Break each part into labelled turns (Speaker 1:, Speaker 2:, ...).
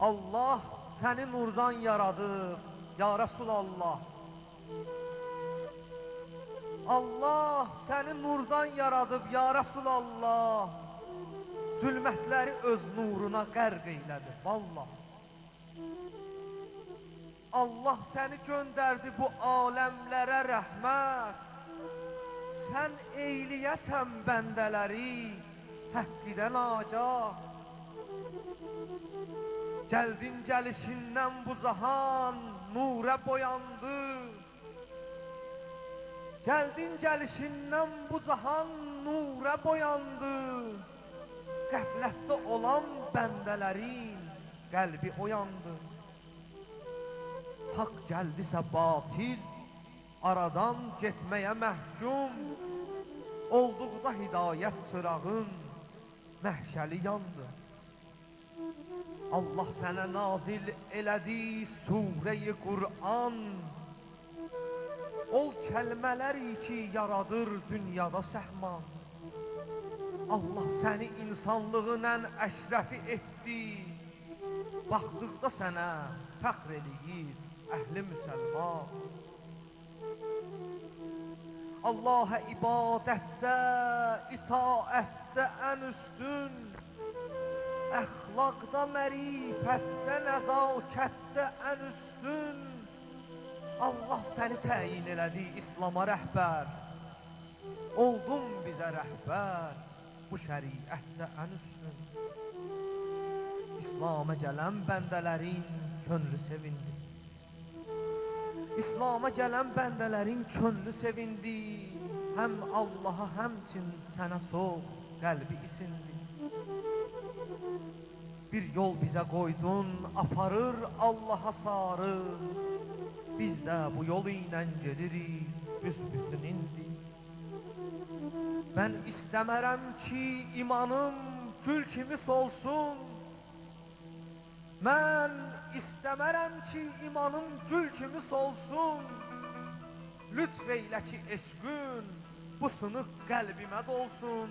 Speaker 1: Allah səni nurdan yaradıb, ya Rasulallah. Allah səni nurdan yaradıb, ya Rasulallah. Zülmətləri öz nuruna qərq eylədi, vallah. Allah səni göndərdi bu aləmlərə rəhmət. Sən eyləyəsən bəndələri həqqidən agah. Gəldin gəlişindən bu zahan nurə boyandı. Gəldin gəlişindən bu zahan nurə boyandı. Qəflətdə olan bəndələrin qəlbi oyandı. Haqq gəldisə batil, aradan getməyə məhkum. Olduqda hidayət çırağın məhşəli yandı. Allah sənə nazil elədi surəyi Qur'an. O kəlmələri ki yaradır dünyada səhman. Allah səni insanlığın ən əşrəfi etdi. Baxdıqda sənə fəxr eləyir əhli müsəlman. Allahə ibadətdə, itaətdə ən üstün, əxlaqda, mərifətdə, nəzakətdə ən üstün. Allah səni təyin elədi İslama rəhbər. Oldun bizə rəhbər, bu şəriətdə ən üstün. İslam'a gələn bəndələrin könlü sevindi. İslam'a gələn bəndələrin könlü sevindi. Həm Allaha, həmçin sənə soğ qəlbi isindi. Bir yol bizə qoydun, aparır Allaha sarı. Biz də bu yol ilə gedirik, büsbütün indi. Mən istəmərəm ki, imanım gül kimi solsun. Mən istəmərəm ki, imanım gül kimi solsun. Lütf eylə ki, eşqün bu sınıq qəlbimə dolsun.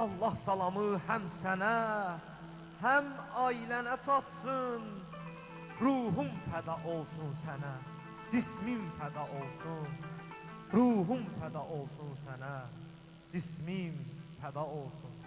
Speaker 1: Allah salamı həm sənə, həm ailənə çatsın. Ruhum fəda olsun sənə, cismim fəda olsun. Ruhum fəda olsun sənə, cismim fəda olsun.